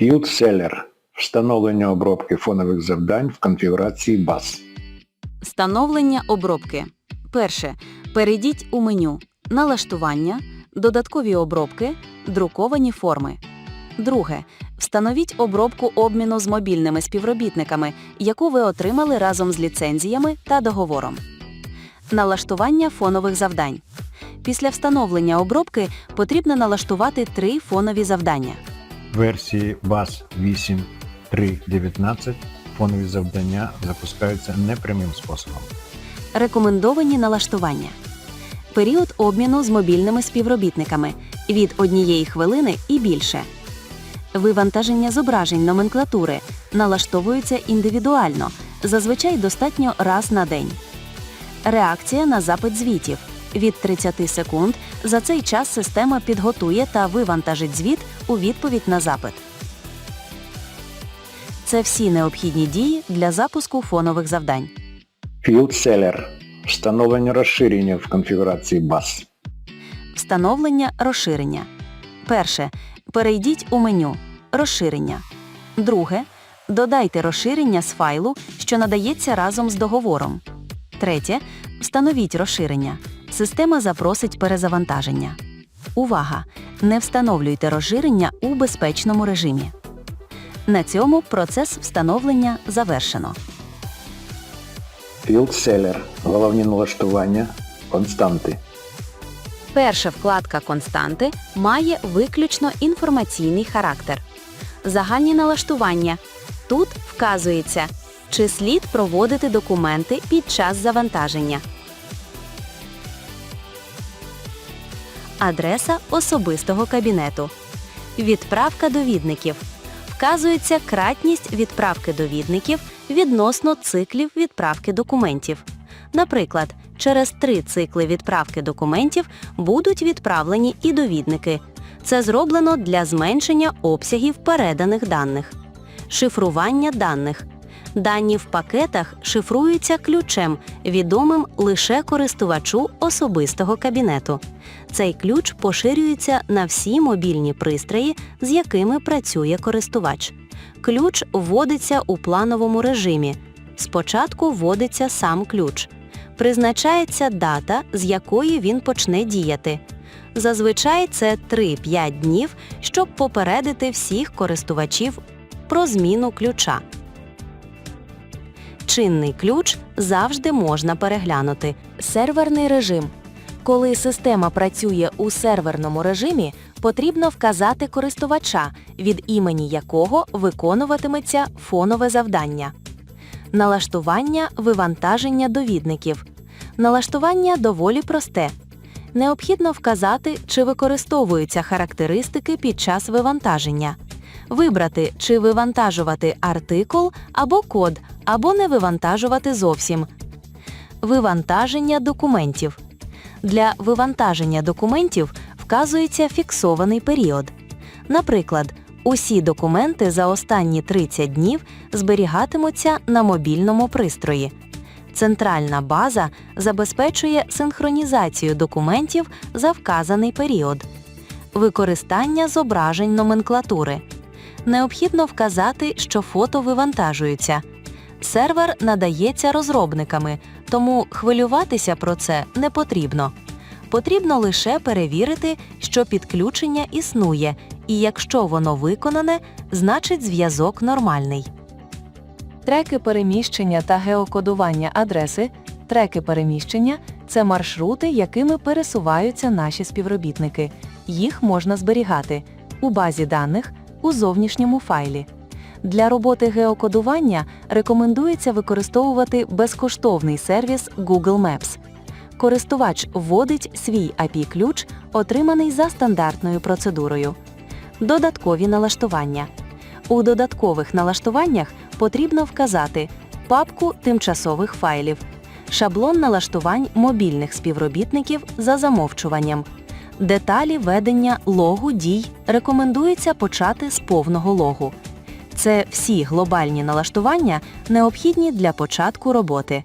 Seller – встановлення обробки фонових завдань в конфігурації BAS. Встановлення обробки. Перше. Перейдіть у меню Налаштування, Додаткові обробки, Друковані форми. Друге. Встановіть обробку обміну з мобільними співробітниками, яку ви отримали разом з ліцензіями та договором. Налаштування фонових завдань. Після встановлення обробки потрібно налаштувати три фонові завдання. Версії BAS 8.3.19 фонові завдання запускаються непрямим способом. Рекомендовані налаштування. Період обміну з мобільними співробітниками від однієї хвилини і більше. Вивантаження зображень номенклатури налаштовуються індивідуально, зазвичай достатньо раз на день. Реакція на запит звітів від 30 секунд. За цей час система підготує та вивантажить звіт у відповідь на запит. Це всі необхідні дії для запуску фонових завдань. Field Seller – встановлення розширення в конфігурації BAS. Встановлення розширення. Перше. Перейдіть у меню Розширення. Друге. Додайте розширення з файлу, що надається разом з договором. Третє. Встановіть розширення. Система запросить перезавантаження. Увага! Не встановлюйте розширення у безпечному режимі. На цьому процес встановлення завершено. Field Seller – головні налаштування, константи. Перша вкладка константи має виключно інформаційний характер. Загальні налаштування. Тут вказується, чи слід проводити документи під час завантаження. Адреса особистого кабінету. Відправка довідників. Вказується кратність відправки довідників відносно циклів відправки документів. Наприклад, через три цикли відправки документів будуть відправлені і довідники. Це зроблено для зменшення обсягів переданих даних. Шифрування даних. Дані в пакетах шифруються ключем, відомим лише користувачу особистого кабінету. Цей ключ поширюється на всі мобільні пристрої, з якими працює користувач. Ключ вводиться у плановому режимі. Спочатку вводиться сам ключ. Призначається дата, з якої він почне діяти. Зазвичай це 3-5 днів, щоб попередити всіх користувачів про зміну ключа. Чинний ключ завжди можна переглянути. Серверний режим. Коли система працює у серверному режимі, потрібно вказати користувача, від імені якого виконуватиметься фонове завдання. Налаштування вивантаження довідників. Налаштування доволі просте. Необхідно вказати, чи використовуються характеристики під час вивантаження. Вибрати, чи вивантажувати артикул або код, або не вивантажувати зовсім. Вивантаження документів. Для вивантаження документів вказується фіксований період. Наприклад, усі документи за останні 30 днів зберігатимуться на мобільному пристрої. Центральна база забезпечує синхронізацію документів за вказаний період. Використання зображень номенклатури. Необхідно вказати, що фото вивантажуються. Сервер надається розробниками, тому хвилюватися про це не потрібно. Потрібно лише перевірити, що підключення існує, і якщо воно виконане, значить зв'язок нормальний. Треки переміщення та геокодування адреси. Треки переміщення це маршрути, якими пересуваються наші співробітники. Їх можна зберігати у базі даних, у зовнішньому файлі. Для роботи геокодування рекомендується використовувати безкоштовний сервіс Google Maps. Користувач вводить свій IP-ключ, отриманий за стандартною процедурою. Додаткові налаштування. У додаткових налаштуваннях потрібно вказати папку тимчасових файлів, шаблон налаштувань мобільних співробітників за замовчуванням. Деталі ведення логу дій рекомендується почати з повного логу. Це всі глобальні налаштування, необхідні для початку роботи.